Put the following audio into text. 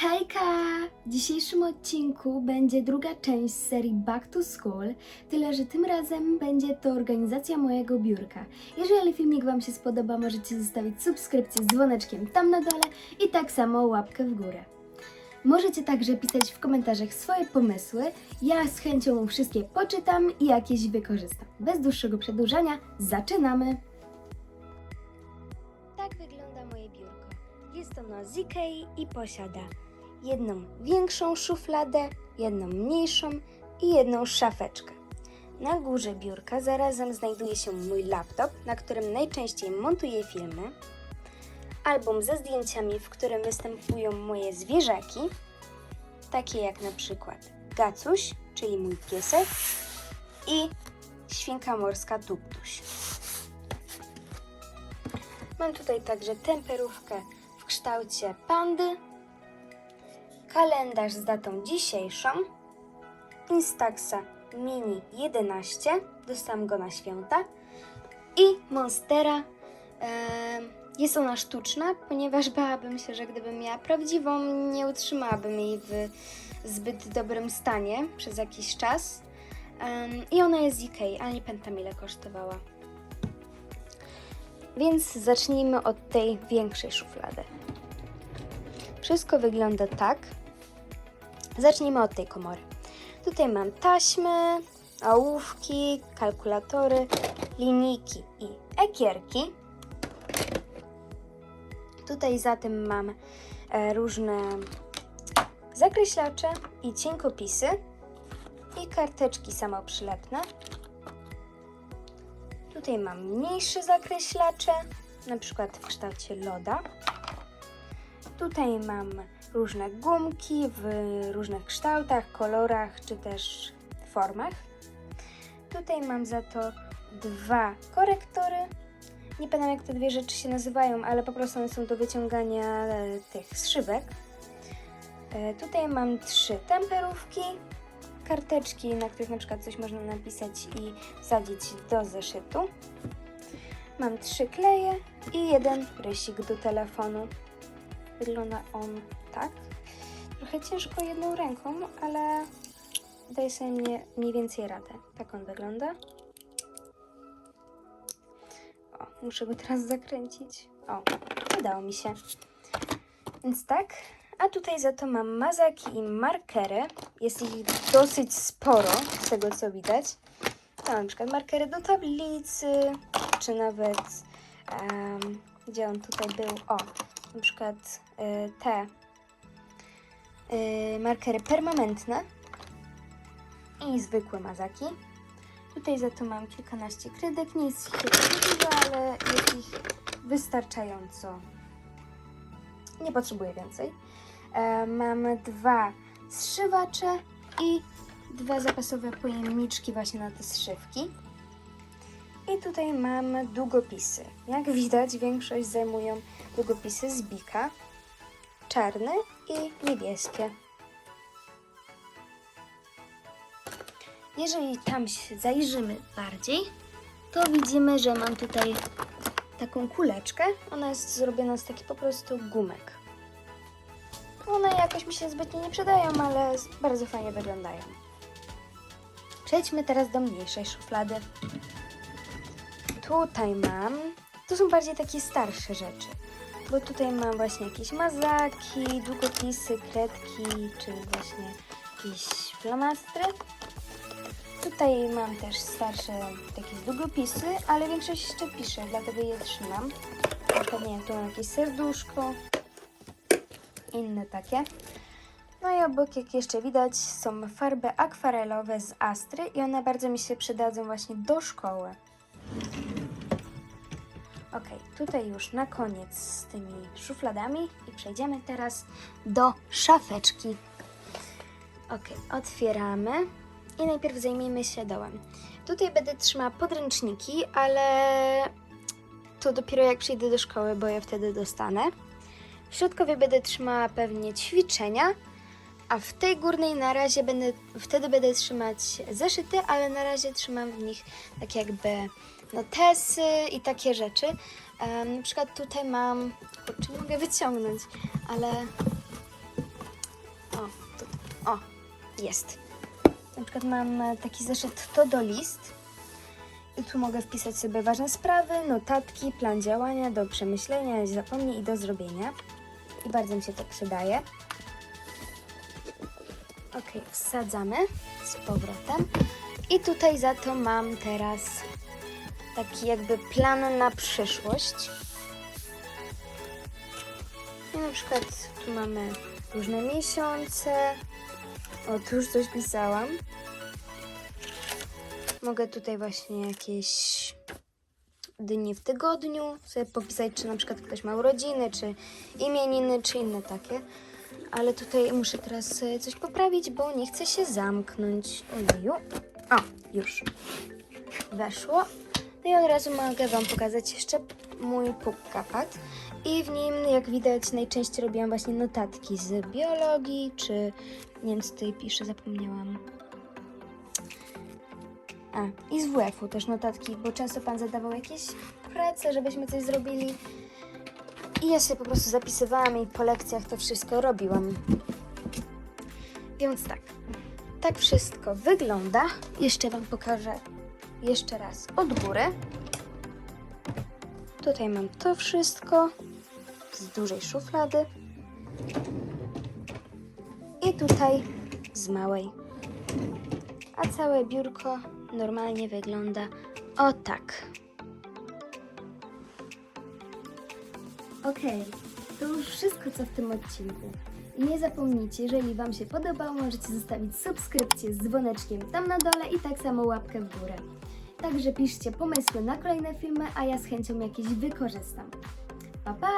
Hejka! W dzisiejszym odcinku będzie druga część serii Back to School, tyle że tym razem będzie to organizacja mojego biurka. Jeżeli filmik Wam się spodoba, możecie zostawić subskrypcję z dzwoneczkiem tam na dole i tak samo łapkę w górę. Możecie także pisać w komentarzach swoje pomysły, ja z chęcią wszystkie poczytam i jakieś wykorzystam. Bez dłuższego przedłużania, zaczynamy! Tak wygląda moje biurko. Jest ono z Ikei i posiada jedną większą szufladę, jedną mniejszą i jedną szafeczkę. Na górze biurka zarazem znajduje się mój laptop, na którym najczęściej montuję filmy, album ze zdjęciami, w którym występują moje zwierzaki, takie jak na przykład Gacuś, czyli mój piesek i świnka morska Tuptuś. Mam tutaj także temperówkę w kształcie pandy, kalendarz z datą dzisiejszą, Instaxa Mini 11, dostałam go na święta i Monstera. jest ona sztuczna, ponieważ bałabym się, że gdybym miała prawdziwą, nie utrzymałabym jej w zbyt dobrym stanie przez jakiś czas. I ona jest z Ikei, ale nie pamiętam ile kosztowała. Więc zacznijmy od tej większej szuflady. Wszystko wygląda tak. Zacznijmy od tej komory. Tutaj mam taśmy, ołówki, kalkulatory, linijki i ekierki. Tutaj za tym mam e, różne zakreślacze i cienkopisy i karteczki samoprzylepne. Tutaj mam mniejsze zakreślacze, na przykład w kształcie loda. Tutaj mam różne gumki w różnych kształtach, kolorach czy też formach. Tutaj mam za to dwa korektory. Nie pamiętam jak te dwie rzeczy się nazywają, ale po prostu one są do wyciągania e, tych szybek. E, Tutaj mam trzy temperówki, karteczki, na których na przykład coś można napisać i wsadzić do zeszytu. Mam trzy kleje i jeden rysik do telefonu. Wygląda on tak. Trochę ciężko jedną ręką, ale daje sobie mnie mniej więcej radę. Tak on wygląda. O, muszę go teraz zakręcić. O, udało mi się. Więc tak. A tutaj za to mam mazaki i markery. Jest ich dosyć sporo, z tego co widać. To na przykład markery do tablicy, czy nawet em, gdzie on tutaj był? O, na przykład y, te y, markery permanentne i zwykłe mazaki. Tutaj za to mam kilkanaście krydek, nie jest ich dużo, ale jest ich wystarczająco. Nie potrzebuję więcej. E, mam dwa zszywacze i dwa zapasowe pojemniczki właśnie na te zszywki. I tutaj mam długopisy. Jak widać, większość zajmują długopisy z Bika, czarne i niebieskie. Jeżeli tam się zajrzymy bardziej, to widzimy, że mam tutaj taką kuleczkę. Ona jest zrobiona z takich po prostu gumek. One jakoś mi się zbytnio nie przydają, ale bardzo fajnie wyglądają. Przejdźmy teraz do mniejszej szuflady. Tutaj mam, to są bardziej takie starsze rzeczy, bo tutaj mam właśnie jakieś mazaki, długopisy, kredki, czy właśnie jakieś flamastry. Tutaj mam też starsze takie długopisy, ale większość jeszcze piszę, dlatego je trzymam. Na tu mam jakieś serduszko, inne takie. No i obok, jak jeszcze widać, są farby akwarelowe z Astry i one bardzo mi się przydadzą właśnie do szkoły. Ok, tutaj już na koniec z tymi szufladami i przejdziemy teraz do szafeczki. Ok, otwieramy i najpierw zajmiemy się dołem. Tutaj będę trzymała podręczniki, ale to dopiero jak przyjdę do szkoły, bo je wtedy dostanę. W środkowej będę trzymała pewnie ćwiczenia, a w tej górnej na razie będę, wtedy będę trzymać zeszyty, ale na razie trzymam w nich tak jakby notesy i takie rzeczy. Em, na przykład tutaj mam, nie mogę wyciągnąć, ale O, jest. Na przykład mam e, taki zeszyt to do list. I tu mogę wpisać sobie ważne sprawy, notatki, plan działania do przemyślenia, zapomnień i do zrobienia. I bardzo mi się to przydaje. Ok, wsadzamy z powrotem. I tutaj za to mam teraz taki jakby plan na przyszłość. I na przykład tu mamy różne miesiące. O, tu już coś pisałam. Mogę tutaj właśnie jakieś dni w tygodniu sobie popisać, czy na przykład ktoś ma urodziny, czy imieniny, czy inne takie. Ale tutaj muszę teraz coś poprawić, bo nie chcę się zamknąć. Ojeju. O, już. Weszło. No i od razu mogę Wam pokazać jeszcze mój pupkapad. I w nim, jak widać, najczęściej robiłam właśnie notatki z biologii, czy nie wiem, co tutaj piszę, zapomniałam. A, i z WF-u też notatki, bo często Pan zadawał jakieś prace, żebyśmy coś zrobili. I ja sobie po prostu zapisywałam i po lekcjach to wszystko robiłam. Więc tak, tak wszystko wygląda. Jeszcze Wam pokażę jeszcze raz od góry. Tutaj mam to wszystko z dużej szuflady. I tutaj z małej. A całe biurko normalnie wygląda o tak. Okej, to już wszystko co w tym odcinku. Nie zapomnijcie, jeżeli Wam się podobało, możecie zostawić subskrypcję z dzwoneczkiem tam na dole i tak samo łapkę w górę. Także piszcie pomysły na kolejne filmy, a ja z chęcią jakieś wykorzystam. Pa pa!